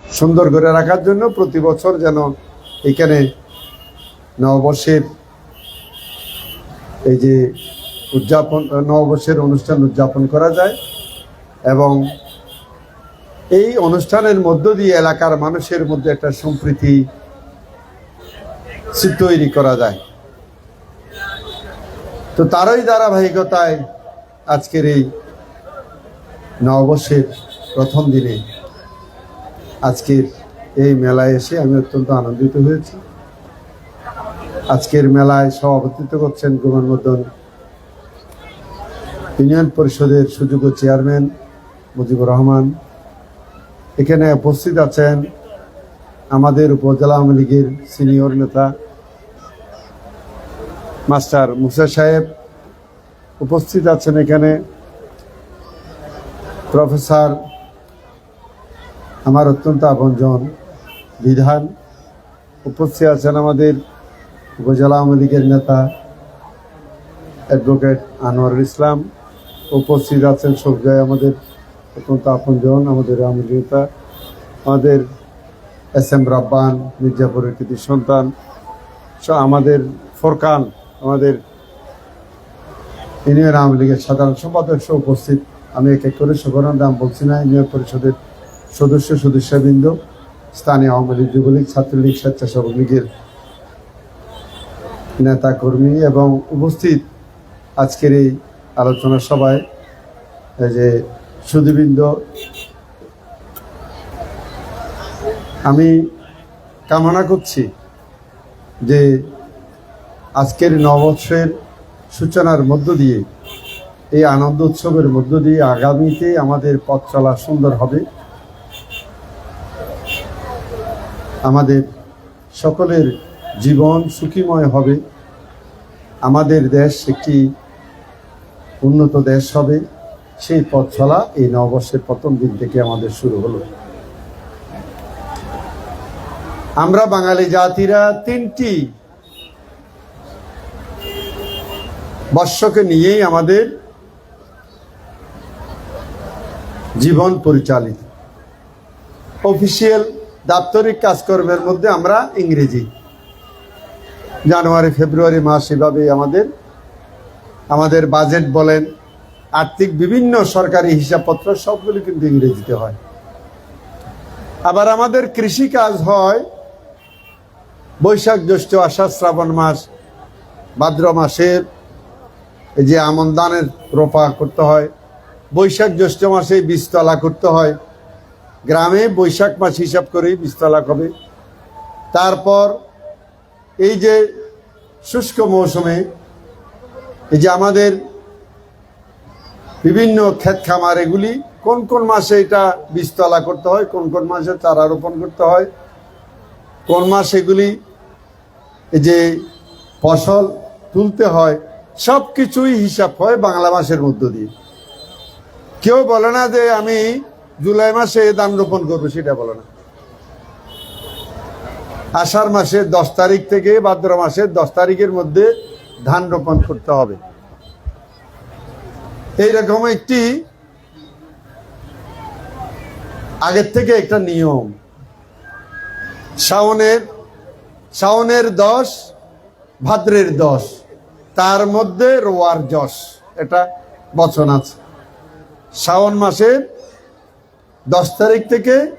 সুন্দর করে রাখার জন্য প্রতি বছর যেন এখানে নববর্ষের এই যে উদযাপন, নববর্ষের অনুষ্ঠান উদযাপন করা যায় এবং এই অনুষ্ঠানের মধ্য দিয়ে এলাকার মানুষের মধ্যে একটা সম্প্রীতি তৈরি করা যায়। তো তারই ধারাবাহিকতায় আজকের এই নববর্ষের প্রথম দিনে আজকের এই মেলায় এসে আমি অত্যন্ত আনন্দিত হয়েছি। আজকের মেলায় সভাপতিত্ব করছেন গোমান মদন ইউনিয়ন পরিষদের সুযোগ্য চেয়ারম্যান মুজিবুর রহমান। এখানে উপস্থিত আছেন আমাদের উপজেলা আওয়ামী লীগের সিনিয়র নেতা মাস্টার মুসা সাহেব। উপস্থিত আছেন এখানে প্রফেসর আমার অত্যন্ত আপনজন বিধান, উপস্থিত আছেন আমাদের উপজেলা আওয়ামী লীগের নেতা অ্যাডভোকেট আনোয়ারুল ইসলাম। উপস্থিত আছেন সবজায় আমাদের অত্যন্ত আপনজন, আমাদের আওয়ামী নেতা, আমাদের এস এম রাব্বান, মির্জাপুরের কৃতি সন্তান। আমাদের ফোরকান, আমাদের ইউনিয়ন আওয়ামী লীগের সাধারণ সম্পাদক উপস্থিত। আমি এক এক করে সকলের নাম বলছি না, ইউনিয়ন পরিষদের সদস্য সদস্যবৃন্দ, স্থানীয় আওয়ামী লীগ, যুবলীগ, ছাত্রলীগ, স্বেচ্ছাসেবক লীগের নেতা কর্মী এবং উপস্থিত আজকের এই আলোচনা সভায় যে সুদীবৃন্দ আমি কামনা করছি যে আজকের নববর্ষের সূচনার মধ্য দিয়ে, এই আনন্দ উৎসবের মধ্য দিয়ে আগামীতে আমাদের পথ চলা সুন্দর হবে। আমাদের সকলের জীবন সুখীময় হবে। আমাদের দেশ একটি উন্নত দেশ হবে। সেই পথ চলা এই নববর্ষের প্রথম দিন থেকে আমাদের শুরু হলো। আমরা বাঙালি জাতিরা তিনটি বর্ষকে নিয়েই আমাদের জীবন পরিচালিত। অফিসিয়াল দাপ্তরিক কাজকর্মের মধ্যে আমরা ইংরেজি। জানুয়ারি, ফেব্রুয়ারি মাস এভাবে আমাদের আমাদের বাজেট বলেন, আর্থিক বিভিন্ন সরকারি হিসাবপত্র সবগুলি কিন্তু ইংরেজিতে হয়। আবার আমাদের কৃষি কাজ হয় বৈশাখ জ্যৈষ্ঠ আষাঢ় শ্রাবণ মাস, ভাদ্র মাসের যে আমন ধানের রোপা করতে হয় বৈশাখ জ্যৈষ্ঠ মাসে বীজতলা করতে হয়। গ্রামে বৈশাখ মাস হিসাব করেই বীজতলা হবে। তারপর এই যে শুষ্ক মৌসুমে, এই যে আমাদের বিভিন্ন ক্ষেত খামার, এগুলি কোন কোন মাসে এটা বীজতলা করতে হয়, কোন কোন মাসে চারা রোপণ করতে হয়, কোন মাস এগুলি এই যে ফসল তুলতে হয় সব কিছুই হিসাব হয় বাংলা মাসের মধ্য দিয়ে। কেউ বলে না যে আমি জুলাই মাসে ধান রোপণ করবে, সেটা বলো না। আষাঢ় মাসের দশ তারিখ থেকে ভাদ্র মাসের দশ তারিখের মধ্যে ধান রোপণ করতে হবে। এইরকম একটি আগের থেকে একটা নিয়ম। শাওনের শাওনের দশ, ভাদ্রের দশ, তার মধ্যে রোয়ার যশ, এটা বচন আছে। শ্রাবণ মাসের দশ তারিখ থেকে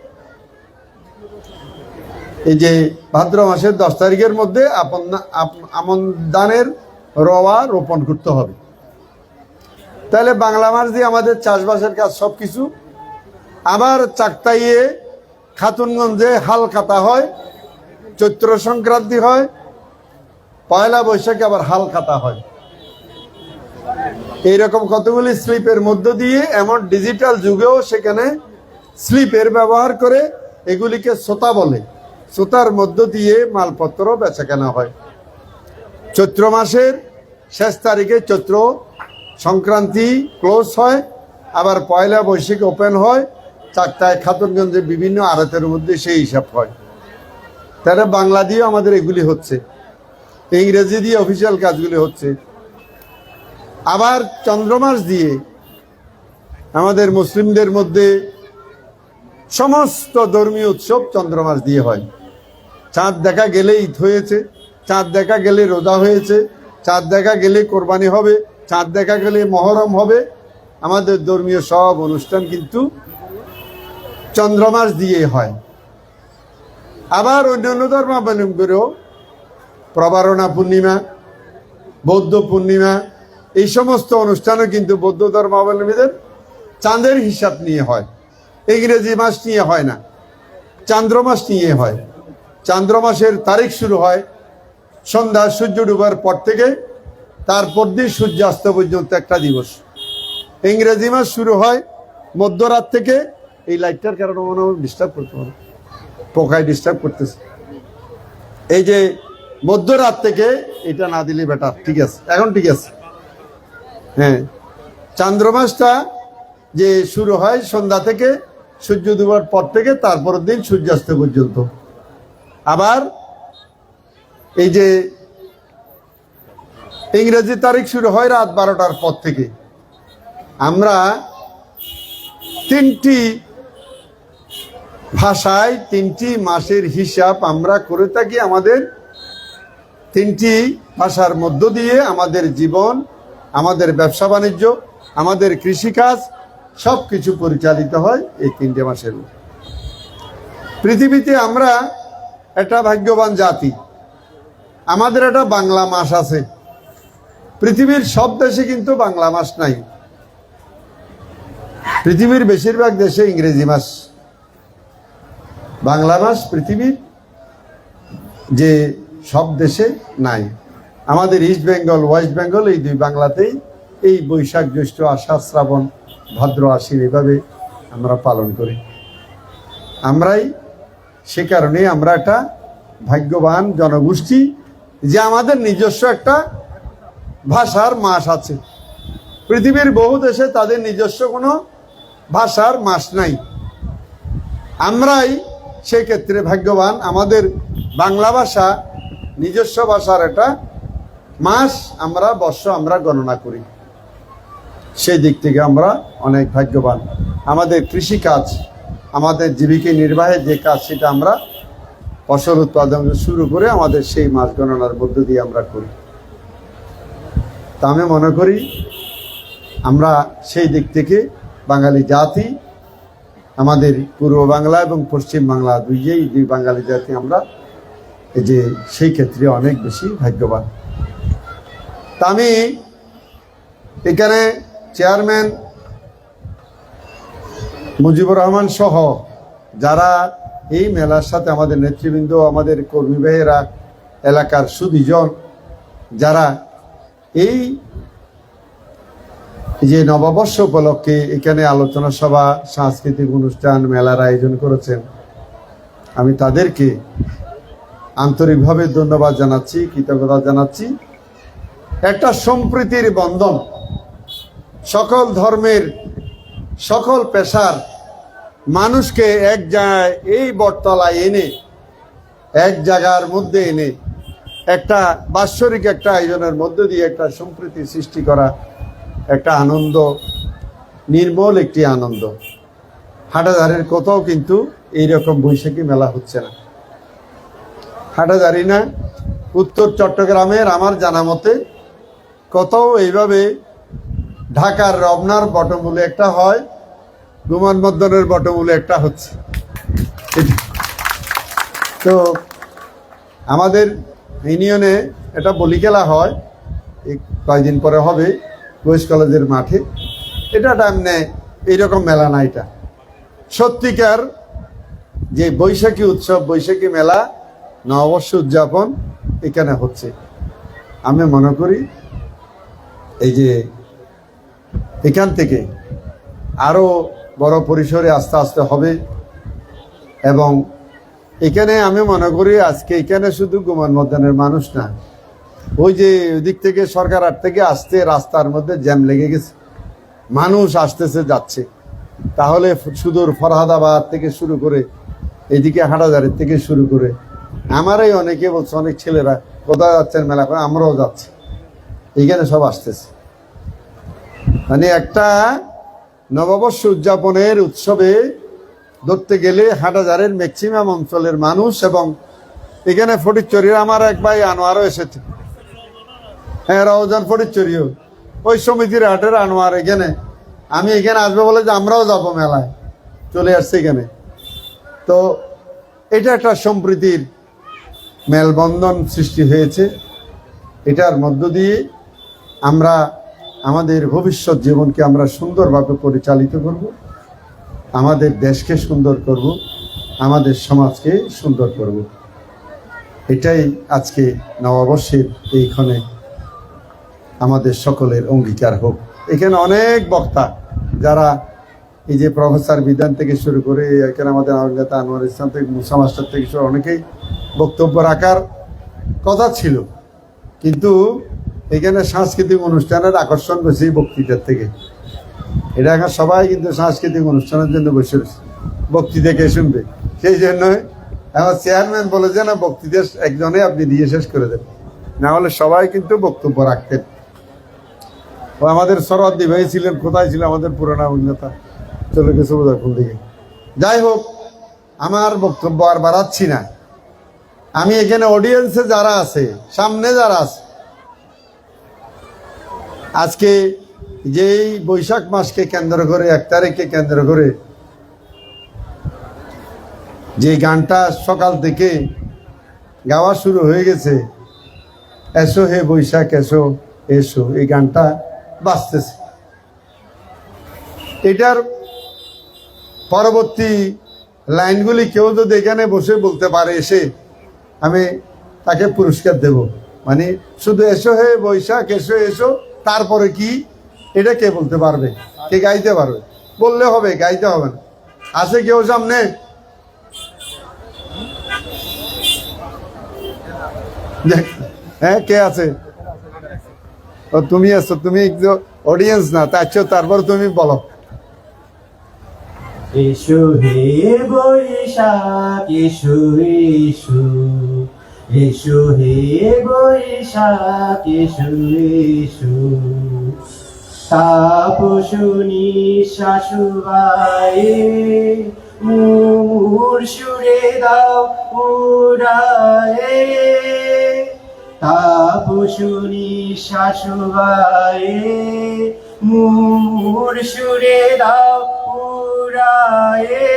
এই যে ভাদ্র মাসের দশ তারিখের মধ্যে আপন আপ- আমন দানের রওয়া রোপণ করতে হবে। তাহলে বাংলা মাস দিয়ে আমাদের চাষবাসের কাজ সব কিছু। আবার চাকতাইয়ে খাতুনগঞ্জে হাল কাটা হয়, চৈত্র সংক্রান্তি হয়, পয়লা বৈশাখে আবার হাল কাটা হয়। এইরকম কতগুলি স্লিপের মধ্য দিয়ে এমন ডিজিটাল যুগেও সেখানে স্লিপের ব্যবহার করে এগুলিকে সোতা বলে। সোতার মধ্য দিয়ে মালপত্র বেচা কেনা হয়। চৈত্র মাসের শেষ তারিখে চৈত্র সংক্রান্তি ক্লোজ হয়, আবার পয়লা বৈশাখ ওপেন হয়, চারটায় খাতুনগঞ্জে বিভিন্ন আড়তের মধ্যে সেই হিসাব হয়। তাহলে বাংলা দিয়েও আমাদের এগুলি হচ্ছে। ইংরেজি দিয়ে অফিসিয়াল কাজগুলি হচ্ছে। আবার চন্দ্রমাস দিয়ে আমাদের মুসলিমদের মধ্যে সমস্ত ধর্মীয় উৎসব চন্দ্রমাস দিয়ে হয়। চাঁদ দেখা গেলে ঈদ হয়েছে, চাঁদ দেখা গেলে রোজা হয়েছে, চাঁদ দেখা গেলে কোরবানি হবে, চাঁদ দেখা গেলে মহরম হবে। আমাদের ধর্মীয় সব অনুষ্ঠান কিন্তু চন্দ্রমাস দিয়ে হয়। আবার অন্যান্য ধর্মাবলম্বীরও প্রবারণা পূর্ণিমা, বৌদ্ধ পূর্ণিমা, এই সমস্ত অনুষ্ঠানও কিন্তু বৌদ্ধ ধর্মাবলম্বীদের চাঁদের হিসাব নিয়ে হয়। ইংরেজি মাস নিয়ে হয় না। চান্দ্র মাস নিয়ে হয়। চান্দ্র মাসের তারিখ শুরু হয় সন্ধ্যা সূর্য ডুবার পর থেকে, তারপর দিন সূর্যাস্ত পর্যন্ত একটা দিবস। ইংরেজি মাস শুরু হয় মধ্যরাত থেকে, এই লাইটটার কারণে মনে হয় ডিস্টার্ব করতে পারে। পোকায় ডিস্টার্ব করতেছে। এই যে মধ্যরাত থেকে এটা না দিলে বেটার, ঠিক আছে, এখন ঠিক আছে। হ্যাঁ চান্দ্রমাসটা যে শুরু হয় সন্ধ্যা থেকে সূর্য ডুবার পর থেকে তারপরের দিন সূর্যাস্ত পর্যন্ত। আবার এই যে ইংরেজি তারিখ শুরু হয় রাত বারোটার পর থেকে। আমরা তিনটি ভাষায়, তিনটি মাসের হিসাব আমরা করে থাকি আমাদের। তিনটি ভাষার মধ্য দিয়ে আমাদের জীবন, আমাদের ব্যবসা বাণিজ্য, আমাদের কৃষিকাজ সব কিছু পরিচালিত হয় এই তিনটে মাসের উপর। পৃথিবীতে আমরা একটা ভাগ্যবান জাতি। আমাদের একটা বাংলা মাস আছে। পৃথিবীর সব দেশে কিন্তু বাংলা মাস নাই। পৃথিবীর বেশিরভাগ দেশে ইংরেজি মাস। বাংলা মাস পৃথিবীর যে সব দেশে নাই। আমাদের ইস্ট বেঙ্গল, ওয়েস্ট বেঙ্গল এই দুই বাংলাতেই এই বৈশাখ, জ্যৈষ্ঠ, আষাঢ়, শ্রাবণ ভাদ্র আশ্বিন এভাবে আমরা পালন করি। আমরাই সে কারণে আমরা একটা ভাগ্যবান জনগোষ্ঠী যে আমাদের নিজস্ব একটা ভাষার মাস আছে। পৃথিবীর বহু দেশে তাদের নিজস্ব কোনো ভাষার মাস নাই। আমরাই সেক্ষেত্রে ভাগ্যবান আমাদের বাংলা ভাষা নিজস্ব ভাষার একটা মাস আমরা বর্ষ আমরা গণনা করি। সেই দিক থেকে আমরা অনেক ভাগ্যবান। আমাদের কৃষি কাজ আমাদের জীবিকা নির্বাহের যে কাজ, সেটা আমরা ফসল উৎপাদন শুরু করে আমাদের সেই মাছ গণনার মধ্য দিয়ে আমরা করি। তা আমি মনে করি, আমরা সেই দিক থেকে বাঙালি জাতি, আমাদের পূর্ব বাংলা এবং পশ্চিম বাংলা দুইয়েই দুই বাঙালি জাতি আমরা যে সেই ক্ষেত্রে অনেক বেশি ভাগ্যবান। তা আমি এখানে চেয়ারম্যান মুজিবুর রহমান সহ যারা এই মেলার সাথে আমাদের নেতৃবৃন্দ, আমাদের কর্মী ভাইয়েরা, এলাকার সুদীজন, যারা এই যে নববর্ষ উপলক্ষে এখানে আলোচনা সভা, সাংস্কৃতিক অনুষ্ঠান, মেলার আয়োজন করেছেন, আমি তাদেরকে আন্তরিকভাবে ধন্যবাদ জানাচ্ছি, কৃতজ্ঞতা জানাচ্ছি। একটা সম্প্রীতির বন্ধন সকল ধর্মের সকল পেশার মানুষকে এক জায়গায় এই বটতলায় এনে, এক জায়গার মধ্যে এনে, একটা বাৎসরিক একটা আয়োজনের মধ্য দিয়ে একটা সম্প্রীতি সৃষ্টি করা একটা আনন্দ, নির্মল একটি আনন্দ। হাটাজারের কোথাও কিন্তু এইরকম বৈশাখী মেলা হচ্ছে না। হাটাজারি না, উত্তর চট্টগ্রামের আমার জানা মতে, কোথাও এইভাবে ঢাকার রমনার বটমূলে একটা হয়, বিমানবন্দরের বটমূলে একটা হচ্ছে। তো আমাদের ইউনিয়নে এটা বলি খেলা হয়, এই কয়েকদিন পরে হবে বয়েস কলেজের মাঠে। এটা এমনি এইরকম মেলা না এটা। সত্যিকার যে বৈশাখী উৎসব, বৈশাখী মেলা, নববর্ষ উদযাপন এখানে হচ্ছে। আমি মনে করি, এই যে এখান থেকে আরও বড় পরিসরে আস্তে আস্তে হবে। এবং এখানে আমি মনে করি আজকে এখানে শুধু গুমান ময়দানের মানুষ না, ওই যে ওদিক থেকে সরকার আট থেকে আসতে রাস্তার মধ্যে জ্যাম লেগে গেছে। মানুষ আসতেছে, যাচ্ছে। তাহলে সুদূর ফরহাদাবাদ থেকে শুরু করে, এদিকে হাটাজারের থেকে শুরু করে, আমারই অনেকে বলছে, অনেক ছেলেরা কোথায় যাচ্ছেন মেলা করে, আমরাও যাচ্ছি। এখানে সব আসতেছে। মানে একটা নববর্ষ উদযাপনের উৎসবে ধরতে গেলে হাটাজারের ম্যাক্সিমাম অঞ্চলের মানুষ এবং এখানে ফটিকচুরির আমার এক ভাই আনোয়ারও এসেছে। হ্যাঁ রওজান ফটিকচুরিও। ওই সমিতির হাটের আনোয়ার এখানে। আমি এখানে আসব বলে যে আমরাও যাব মেলায়। চলে আসছে এখানে। তো এটা একটা সম্প্রীতির মেলবন্ধন সৃষ্টি হয়েছে। এটার মধ্য দিয়ে আমরা আমাদের ভবিষ্যৎ জীবনকে আমরা সুন্দরভাবে পরিচালিত করব, আমাদের দেশকে সুন্দর করব, আমাদের সমাজকে সুন্দর করব। এটাই আজকে নববর্ষের এইখানে আমাদের সকলের অঙ্গীকার হোক। এখানে অনেক বক্তা যারা এই যে প্রফেসর বিধান থেকে শুরু করে এখানে আমাদের আওয়াঙ্গাতা আনোয়ার ইসলাম থেকে, মুসা মাস্টার থেকে শুরু, অনেকেই বক্তব্য রাখার কথা ছিল। কিন্তু এখানে সাংস্কৃতিক অনুষ্ঠানের আকর্ষণ বেশি বক্তৃতার থেকে। এটা এখন সবাই কিন্তু সাংস্কৃতিক অনুষ্ঠানের জন্য বসে বক্তৃতা কে শুনবে। সেই জন্যই আমার চেয়ারম্যান বলে যে না, বক্তৃতা একজনে আপনি দিয়ে শেষ করে দেবেন না হলে সবাই কিন্তু বক্তব্য রাখতেন। ও আমাদের সরদ্দি ভাই ছিলেন, কোথায় ছিল আমাদের পুরানা অভিনেতা। চলে গেছে ফুল দিকে যাই হোক, আমার বক্তব্য আর বাড়াচ্ছি না। আমি এখানে অডিয়েন্সে যারা আছে, সামনে যারা আছে আজকে যেই বৈশাখ মাসকে কেন্দ্র করে, এক তারিখকে কেন্দ্র করে, যে গানটা সকাল থেকে গাওয়া শুরু হয়ে গেছে, এসো হে বৈশাখ, এসো এসো, এই গানটা বাজতেছে। এটার পরবর্তী লাইনগুলি কেউ যদি এখানে বসে বলতে পারে, এসে আমি তাকে পুরস্কার দেব। মানে শুধু এসো হে বৈশাখ, এসো এসো তারপরে কি? এটা কে বলতে পারবে? কে গাইতে পারবে? বললে হবে, গাইতে হবে না। আছে কেউ সামনে? হ্যাঁ কে আছে? ও, তুমি আছো, তুমি অডিয়েন্স না, তার চেয়েও তারপর তুমি বলো। এসো হে বৈশাখ এসো এসো এসো হে বৈশাখ এসো এসো তাপসুনি শাশুবায়ে মুর সুরে দাও উড়ায়ে তাপসুনি শাশুবায়ে মুর সুরে দাও উড়ায়ে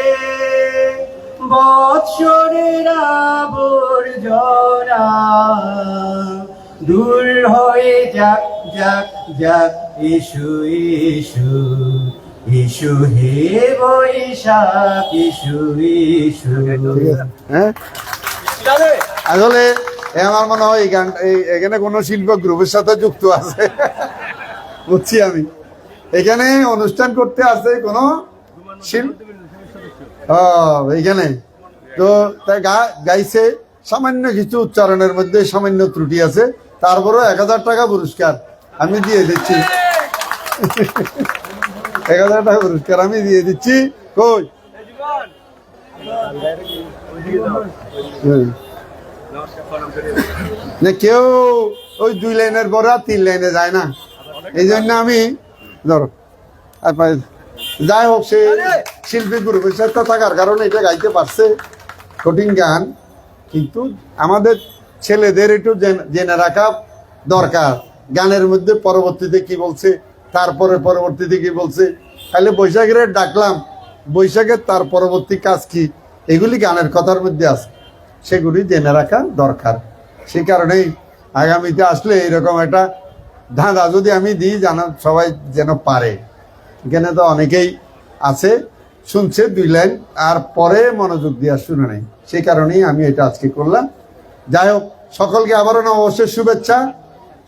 বৎসরের আবর্জনা। দূর হয়ে যাক যাক যাক, এসো এসো এসো হে বৈশাখ ঠিক আছে হ্যাঁ? আসলে আমার মনে হয় এই গান এখানে কোনো শিল্প গ্রুপের সাথে যুক্ত আছে। বুঝছি আমি। এখানে অনুষ্ঠান করতে আছে কোনো শিল্প এইখানে। তো তাই গাইছে সামান্য কিছু উচ্চারণের মধ্যে সামান্য ত্রুটি আছে, তারপরেও এক হাজার টাকা পুরস্কার আমি দিয়ে দিচ্ছি। এক হাজার টাকা পুরস্কার আমি দিয়ে দিচ্ছি। কই? হুম। না, কেউ ওই দুই লাইনের পরে আর তিন লাইনে যায় না। এই জন্য আমি ধরো, আর যাই হোক, সে শিল্পী গ্রুপের সাথে থাকার কারণে এটা গাইতে পারছে। কঠিন গান, কিন্তু আমাদের ছেলেদের একটু জেনে রাখা দরকার। গানের মধ্যে পরবর্তীতে কি বলছে, তারপরে পরবর্তীতে কি বলছে। তাহলে বৈশাখের ডাকলাম, বৈশাখের তার পরবর্তী কাজ কি? এগুলি গানের কথার মধ্যে আছে। সেগুলি জেনে রাখা দরকার। সেই কারণেই আগামীতে আসলে এরকম একটা ধাঁধা যদি আমি দিই, জানা, সবাই যেন পারে। এখানে তো অনেকেই আছে, শুনছে দুই লাইন, আর পরে মনোযোগ দেওয়া শুনে নেই। সেই কারণেই আমি এটা আজকে করলাম। যাই হোক, সকলকে আবারও নববর্ষের শুভেচ্ছা।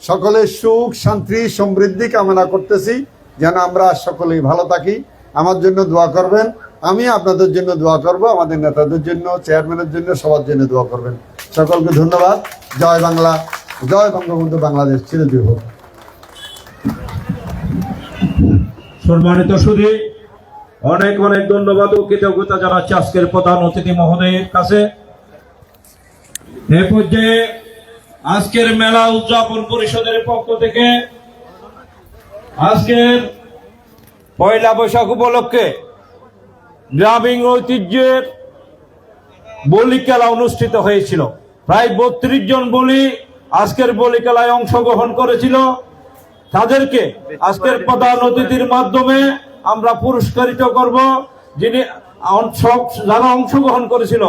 সকলের সুখ, শান্তি, সমৃদ্ধি কামনা করতেছি, যেন আমরা সকলেই ভালো থাকি। আমার জন্য দোয়া করবেন, আমি আপনাদের জন্য দোয়া করব, আমাদের নেতাদের জন্য, চেয়ারম্যানের জন্য, সবার জন্য দোয়া করবেন। সকলকে ধন্যবাদ। জয় বাংলা, জয় বঙ্গবন্ধু বাংলাদেশ চিরজীব হোক সম্মানিত সুধী, অনেক অনেক ধন্যবাদ ও কৃতজ্ঞতা জানাচ্ছি আজকের প্রধান অতিথি মহোদয়ের কাছে। এ পর্যায়ে আজকের মেলা উদযাপন পরিষদের পক্ষ থেকে আজকের পয়লা বৈশাখ উপলক্ষে গ্রামীণ ঐতিহ্যের বলি খেলা অনুষ্ঠিত হয়েছিল। প্রায় বত্রিশ জন বলি আজকের বলি খেলায় অংশগ্রহণ করেছিল। তাদেরকে আজকের প্রধান অতিথির মাধ্যমে আমরা পুরস্কারিত করব, যিনি যারা অংশগ্রহণ করেছিল,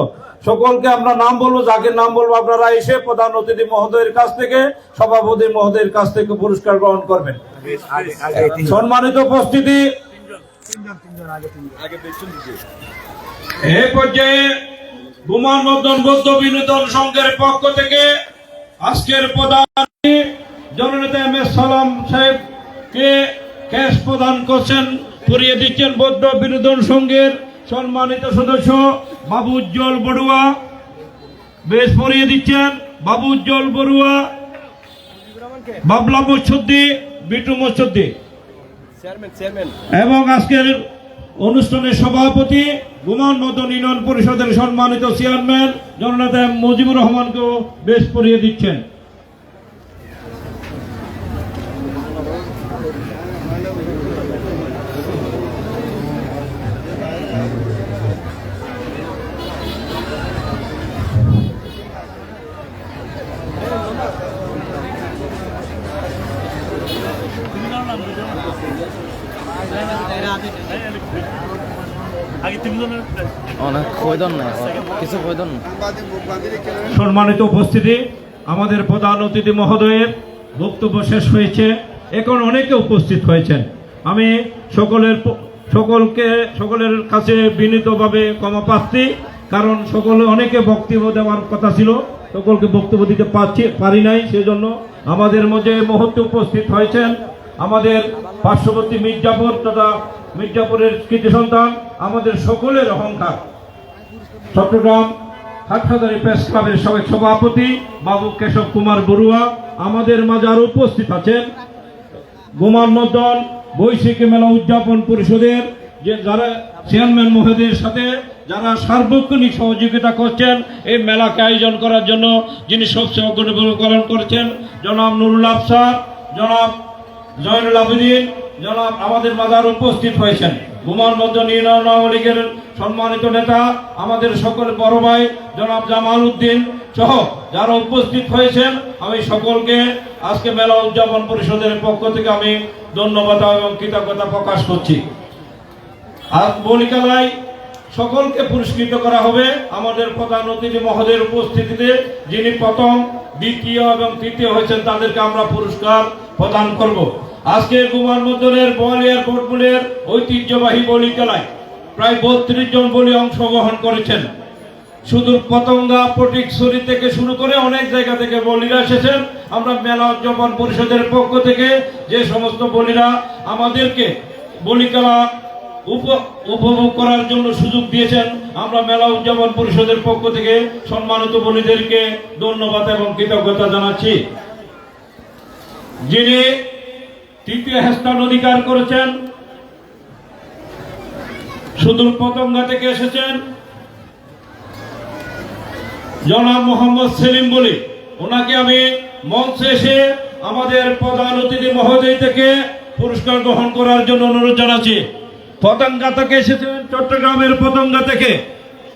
সকলকে আমরা নাম বলব, যাকে নাম বলব আপনারা এসে প্রধান অতিথি মহোদয়ের কাছ থেকে, সভাপতি মহোদয়ের কাছ থেকে পুরস্কার গ্রহণ করবেন। সম্মানিত উপস্থিতি। এই পর্যায়ে বৌদ্ধ বিনোদন সংঘের পক্ষ থেকে আজকের প্রধান জননেতা এম এস সালাম সাহেবকে ক্যাশ প্রদান করছেন করিয়ে দিচ্ছেন বৌদ্ধ বিনোদন সংঘের সম্মানিত সদস্য বাবু উজ্জ্বল বড়ুয়া। বেশ পরিয়ে দিচ্ছেন বাবু উজ্জ্বল বড়ুয়া। বাবলা মসুদ্দি বিটু মসুদ্দি। এবং আজকের অনুষ্ঠানের সভাপতি গুমান মদন ইউনিয়ন পরিষদের সম্মানিত চেয়ারম্যান জননেতা মুজিবুর রহমানকেও বেশ পরিয়ে দিচ্ছেন। সম্মানিত উপস্থিতি আমাদের প্রধান অতিথি মহোদয়ের বক্তব্য শেষ হয়েছে। এখন অনেকে উপস্থিত হয়েছেন। আমি সকলের সকলকে সকলের কাছে বিনীতভাবে ক্ষমা পাচ্ছি কারণ সকলে অনেকে বক্তব্য দেওয়ার কথা ছিল। সকলকে বক্তব্য দিতে পারছি পারি নাই সেজন্য আমাদের মধ্যে মুহূর্তে উপস্থিত হয়েছেন। আমাদের পার্শ্ববর্তী মির্জাপুর তথা মির্জাপুরের কৃতি সন্তান, আমাদের সকলের অহংকার। চট্টগ্রাম হাটহাজারি প্রেস ক্লাবের সাবেক সভাপতি বাবু কেশব কুমার বড়ুয়া, আমাদের মাঝে আরও উপস্থিত আছেন। গোমান মদন বৈশাখী মেলা উদযাপন পরিষদের যে যারা চেয়ারম্যান মহোদয়ের সাথে যারা সার্বক্ষণিক সহযোগিতা করছেন, এই মেলাকে আয়োজন করার জন্য যিনি সবচেয়ে অগ্রণী করেছেন, জনাব নুরুল আফসার, জনাব জয়নুল আবেদিন, জনাব আমাদের মাজার উপস্থিত হয়েছেন। গুমান মদন ইউনিয়ন আওয়ামী লীগের সম্মানিত নেতা, আমাদের সকল বড় ভাই, জনাব জামাল উদ্দিন সহ যারা উপস্থিত হয়েছেন, আমি সকলকে আজকে মেলা উদযাপন পরিষদের পক্ষ থেকে আমি ধন্যবাদ এবং কৃতজ্ঞতা প্রকাশ করছি। আজ বলিকালায় সকলকে পুরস্কৃত করা হবে আমাদের প্রধান অতিথি মহোদয়ের উপস্থিতিতে, যিনি প্রথম, দ্বিতীয় এবং তৃতীয় হয়েছেন, তাদেরকে আমরা পুরস্কার প্রদান করব। আজকে কুমার মন্দিরের বোয়ালিয়ার পোর্টবুলের ঐতিহ্যবাহী বলিকালায় প্রায় বত্রিশ জন বলি অংশগ্রহণ করেছেন। শুধু পতঙ্গা পটিকছড়ি থেকে শুরু করে অনেক জায়গা থেকে বলিরা এসেছেন। আমরা মেলা উদযাপন পরিষদের পক্ষ থেকে যে সমস্ত বলিরা আমাদেরকে বলিকালা উপ- উপভোগ করার জন্য সুযোগ দিয়েছেন, আমরা মেলা উদযাপন পরিষদের পক্ষ থেকে সম্মানিত বলিদেরকে ধন্যবাদ এবং কৃতজ্ঞতা জানাচ্ছি। যিনি তৃতীয় স্থান অধিকার করেছেন। সুদূর পতঙ্গা থেকে এসেছেন। জনাব মোহাম্মদ সেলিম বলি, ওনাকে আমি মঞ্চে এসে আমাদের প্রধান অতিথি মহোদয় থেকে পুরস্কার গ্রহণ করার জন্য অনুরোধ জানাচ্ছি। পতঙ্গা থেকে এসেছেন চট্টগ্রামের পতঙ্গা থেকে।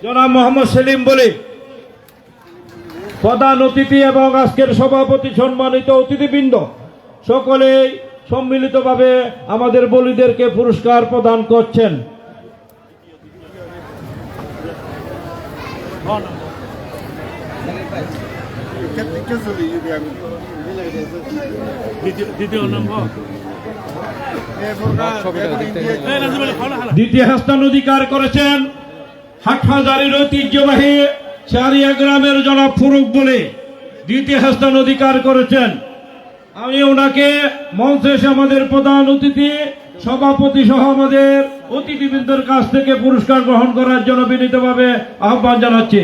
জনাব মোহাম্মদ সেলিম বলি, প্রধান অতিথি এবং আজকের সভাপতি সম্মানিত অতিথিবৃন্দ, সকলেই সম্মিলিতভাবে আমাদের বলিদেরকে পুরস্কার প্রদান করছেন। দ্বিতীয় স্থান অধিকার করেছেন হাটহাজারির ঐতিহ্যবাহী চারিয়া গ্রামের জনাব ফুরুক বলে। দ্বিতীয় স্থান অধিকার করেছেন আমি ওনাকে মঞ্চে এসে আমাদের প্রধান অতিথি সভাপতি সহ আমাদের অতিথিবৃন্দের কাছ থেকে পুরস্কার গ্রহণ করার জন্য বিনীতভাবে আহ্বান জানাচ্ছি।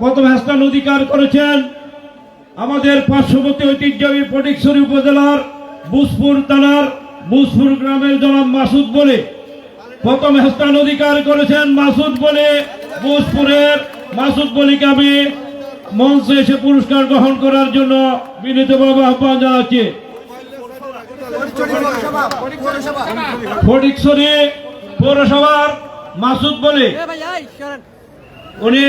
প্রথম স্থান অধিকার করেছেন আমাদের পার্শ্ববর্তী ঐতিহ্যবাহী ফটিকছড়ি উপজেলার বুসপুর থানার বুসপুর গ্রামের জনাব মাসুদ বলে। প্রথম স্থান অধিকার করেছেন মাসুদ বলে বুসপুরের মাসুদ বলিকে আমি মঞ্চে এসে পুরস্কার গ্রহণ করার জন্য বিনীতভাবে আহ্বান জানাচ্ছি। ফটিকছড়ি পৌরসভার মাসুদ বলে, উনি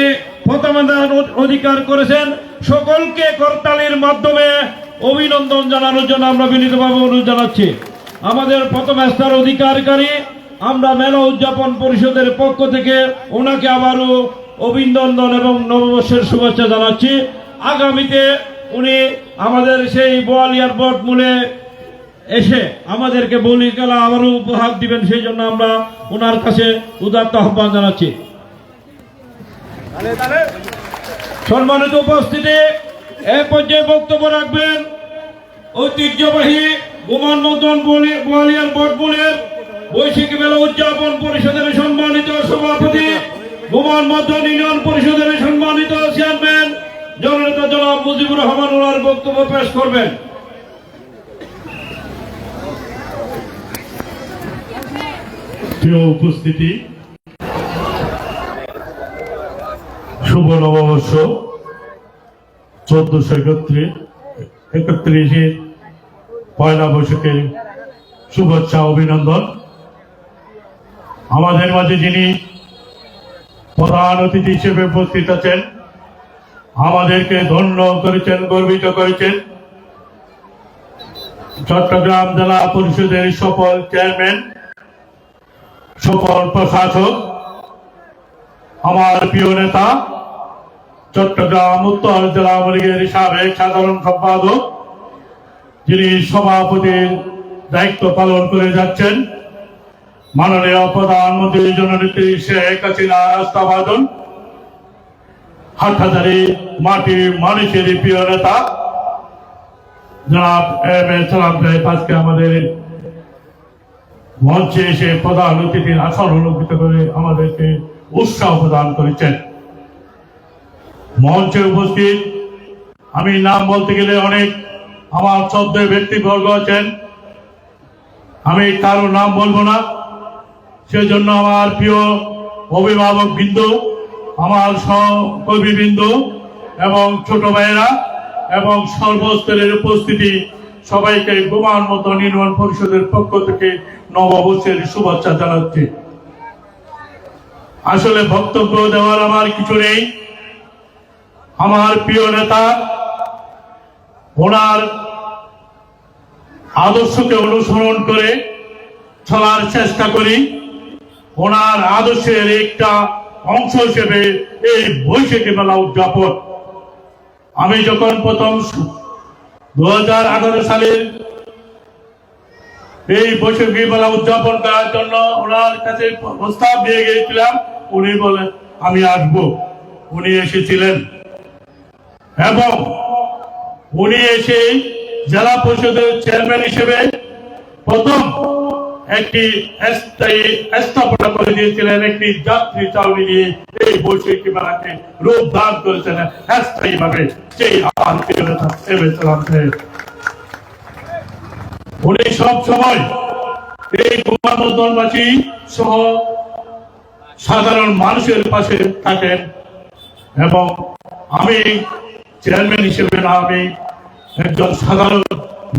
প্রথমাদান অধিকার করেছেন। সকলকে করতালির মাধ্যমে অভিনন্দন জানানোর জন্য আমরা বিনীতভাবে অনুরোধ জানাচ্ছি। আমাদের প্রথম স্থান অধিকারকারী আমরা মেলা উদযাপন পরিষদের পক্ষ থেকে ওনাকে আবারও অভিনন্দন এবং নববর্ষের শুভেচ্ছা জানাচ্ছি। আগামীতে উনি আমাদের সেই বোয়ালিয়ার বট মূলে এসে আমাদেরকে বলি খেলা আবারও উপহার দিবেন, সেই জন্য আমরা ওনার কাছে উদাত্ত আহ্বান জানাচ্ছি। সম্মানিত উপস্থিতি, এ পর্যায়ে বক্তব্য রাখবেন ঐতিহ্যবাহী মদন বোয়ালিয়ার বটবুলের বৈশাখী মেলা উদযাপন পরিষদের সম্মানিত সভাপতি গোমান মদন ইউনিয়ন পরিষদের সম্মানিত চেয়ারম্যান, জননেতা জনাব মুজিবুর রহমান ওনার বক্তব্য পেশ করবেন। প্রিয় উপস্থিতি, শুভ নববর্ষ, চোদ্দশো একত্রিশ একত্রিশে পয়লা বৈশাখের শুভেচ্ছা, অভিনন্দন। আমাদের মাঝে যিনি প্রধান অতিথি হিসেবে উপস্থিত আছেন, আমাদেরকে ধন্য করেছেন, গর্বিত করেছেন। চট্টগ্রাম জেলা পরিষদের সফল চেয়ারম্যান, সফল প্রশাসক, আমার প্রিয় নেতা, চট্টগ্রাম উত্তর জেলা আওয়ামী সাবেক সাধারণ সম্পাদক, যিনি সভাপতির দায়িত্ব পালন করে যাচ্ছেন। মাননীয় প্রধানমন্ত্রী জননেত্রী শেখ হাসিনা রাস্তাবাদন হাটহাজারি মাটি মানুষের প্রিয় নেতা। জনাব এম এ আজকে আমাদের মঞ্চে এসে প্রধান অতিথির আসন অলঙ্কৃত করে আমাদেরকে উৎসাহ প্রদান করেছেন। মঞ্চে উপস্থিত, আমি নাম বলতে গেলে অনেক আমার চোদ্দ ব্যক্তিবর্গ আছেন। আমি কারও নাম বলব না। সেজন্য আমার প্রিয় অভিভাবক বৃন্দ, আমার সহকর্মী বৃন্দ এবং ছোট ভাইয়েরা এবং সর্বস্তরের উপস্থিতি, সবাইকে গোমান মতো নির্মাণ পরিষদের পক্ষ থেকে নববর্ষের শুভেচ্ছা জানাচ্ছি। আসলে বক্তব্য দেওয়ার আমার কিছু নেই। আমার প্রিয় নেতা, ওনার আদর্শকে অনুসরণ করে চলার চেষ্টা করি। ওনার আদর্শের একটা অংশ হিসেবে এই বৈশাখী মেলা উদযাপন। আমি যখন প্রথম দু সালের এই বৈশাখী মেলা উদযাপন করার জন্য ওনার কাছে প্রস্তাব দিয়ে গিয়েছিলাম, উনি বলে, আমি আসব। উনি এসেছিলেন। এবং উনি এসে জেলা পরিষদের চেয়ারম্যান হিসেবে প্রথম একটি স্থাপনা করে দিয়েছিলেন, একটি যাত্রী চাউনি নিয়ে এই বৈশাখী মেলাকে রূপ দান করেছেন স্থায়ী ভাবে সেই সাহেব উনি সব সময় এই গোমানবাসী সহ সাধারণ মানুষের পাশে থাকেন এবং আমি চেয়ারম্যান হিসেবে না, আমি একজন সাধারণ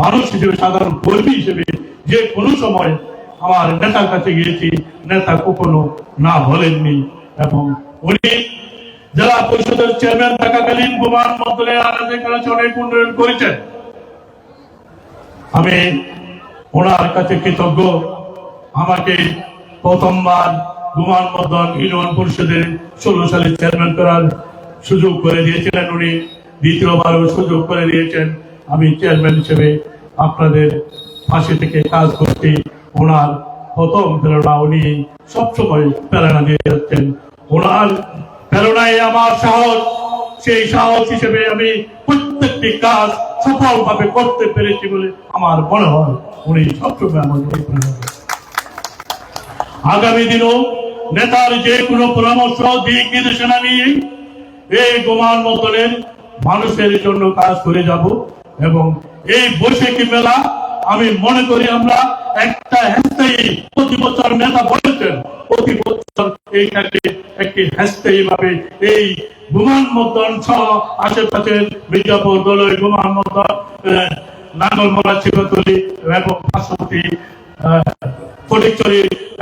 মানুষ হিসেবে, সাধারণ কর্মী হিসেবে যে কোনো সময় আমার নেতার কাছে গিয়েছি, নেতা কখনো না বলেননি। এবং উনি জেলা পরিষদের চেয়ারম্যান থাকাকালীন বিমান মন্ত্রণের আনাজে অনেক উন্নয়ন করেছেন। আমি ওনার কাছে কৃতজ্ঞ। আমাকে প্রথমবার গুমান মদন ইউনিয়ন পরিষদের ষোলো সালে চেয়ারম্যান করার সুযোগ করে দিয়েছিলেন উনি। দ্বিতীয়বারও সুযোগ করে দিয়েছেন। আমি চেয়ারম্যান হিসেবে আপনাদের পাশে থেকে কাজ করতে ওনার প্রথম প্রেরণা উনি সবসময় প্রেরণা দিয়ে যাচ্ছেন ওনার প্রেরণায় আমার সাহস, সেই সাহস হিসেবে আমি প্রত্যেকটি কাজ সফলভাবে করতে পেরেছি বলে আমার মনে হয় উনি সবসময় আমার। আগামী দিনও নেতার যে কোনো পরামর্শ, দিক নির্দেশনা নিয়ে এই গোমান মতনের মানুষের জন্য কাজ করে যাব এবং এই বৈশাখী মেলা মনে করি আমরা একটা হ্যাস্তায়ী প্রতি বছর নেতা বলেছেন প্রতি বছর এইটাকে একটি হ্যাস্তায়ী ভাবে এই বিমানবন্দর সহ আশেপাশের মির্জাপুর দলই আহ, নাঙ্গলমোড়া চিরতলি এবং পার্শ্ববর্তী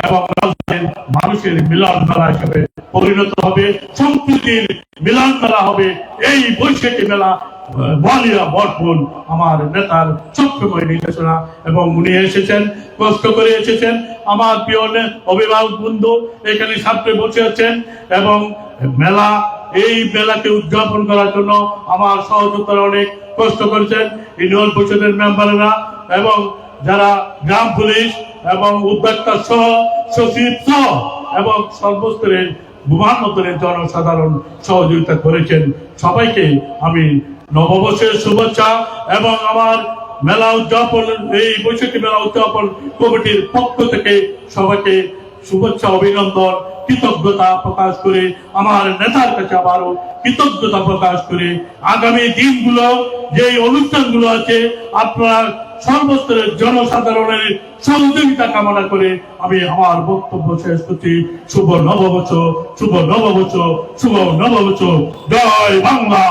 এবং রাজধানীর মানুষের মিলন মেলা হিসেবে পরিণত হবে সম্প্রীতির মিলন মেলা হবে। এই বৈশাখী মেলা আমার নেতার সবসময় নির্দেশনা। এবং উনি এসেছেন, কষ্ট করে এসেছেন। আমার প্রিয় অভিভাবক বন্ধু, এখানে সামনে বসে আছেন। এবং মেলা, এই মেলাকে উদযাপন করার জন্য আমার সহযোগিতারা অনেক কষ্ট করেছেন। ইউনিয়ন পরিষদের মেম্বারেরা এবং যারা গ্রাম পুলিশ এবং উদ্যোক্তা সহ সচিব সহ এবং সর্বস্তরের বিমানবন্দরের জনসাধারণ সহযোগিতা করেছেন, সবাইকে আমি নববর্ষের শুভেচ্ছা এবং আমার মেলা উদযাপন, এই বৈশাখী মেলা উদযাপন কমিটির পক্ষ থেকে সবাইকে শুভেচ্ছা, অভিনন্দন, কৃতজ্ঞতা প্রকাশ করে আমার নেতার কাছে আবারও কৃতজ্ঞতা প্রকাশ করে আগামী দিনগুলো যে অনুষ্ঠানগুলো আছে, আপনারা সর্বস্তরের জনসাধারণের সহযোগিতা কামনা করে আমি আমার বক্তব্য শেষ করছি। শুভ নববছর শুভ নববছর শুভ নববছর জয় বাংলা!